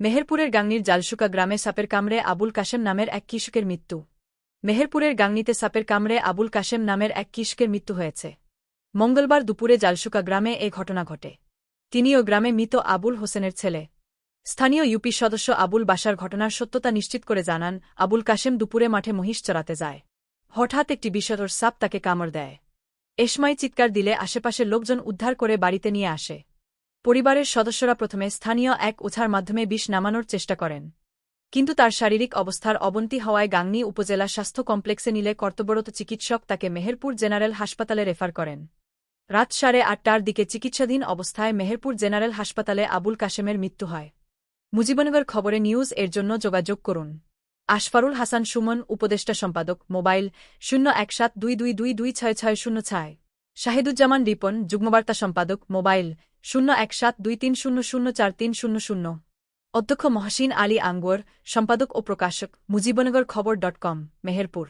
মেহেরপুরের গাংনির জালসুকা গ্রামে সাপের কামড়ে আবুল কাশেম নামের এক কৃষকের মৃত্যু। মেহেরপুরের গাংনিতে সাপের কামড়ে আবুল কাশেম নামের এক কৃষকের মৃত্যু হয়েছে। মঙ্গলবার দুপুরে জালসুকা গ্রামে এ ঘটনা ঘটে। তিনিও গ্রামে মৃত আবুল হোসেনের ছেলে। স্থানীয় ইউপি সদস্য আবুল বাসার ঘটনার সত্যতা নিশ্চিত করে জানান, আবুল কাশেম দুপুরে মাঠে মহিষ চড়াতে যায়। হঠাৎ একটি বিষধর সাপ তাকে কামড় দেয়। এসময় চিৎকার দিলে আশেপাশের লোকজন উদ্ধার করে বাড়িতে নিয়ে আসে। পরিবারের সদস্যরা প্রথমে স্থানীয় এক ওঝার মাধ্যমে বিষ নামানোর চেষ্টা করেন। কিন্তু তার শারীরিক অবস্থার অবনতি হওয়ায় গাংনী উপজেলা স্বাস্থ্য কমপ্লেক্সে নিলে কর্তব্যরত চিকিৎসক তাকে মেহেরপুর জেনারেল হাসপাতালে রেফার করেন। রাত সাড়ে আটটার দিকে চিকিৎসাধীন অবস্থায় মেহেরপুর জেনারেল হাসপাতালে আবুল কাশেমের মৃত্যু হয়। মুজিবনগর খবরে নিউজ এর জন্য যোগাযোগ করুন। আশফারুল হাসান সুমন, উপদেষ্টা সম্পাদক, মোবাইল শূন্য এক সাত দুই দুই দুই দুই ছয় ছয় শূন্য ছয়। শাহিদুজ্জামান রিপন, যুগ্মবার্তা সম্পাদক, মোবাইল শূন্য এক সাত দুই তিন শূন্য শূন্য চার তিন শূন্য শূন্য। অধ্যক্ষ মহাসিন আলী আঙ্গর, সম্পাদক ও প্রকাশক, মুজিবনগর খবর ডট কম, মেহেরপুর।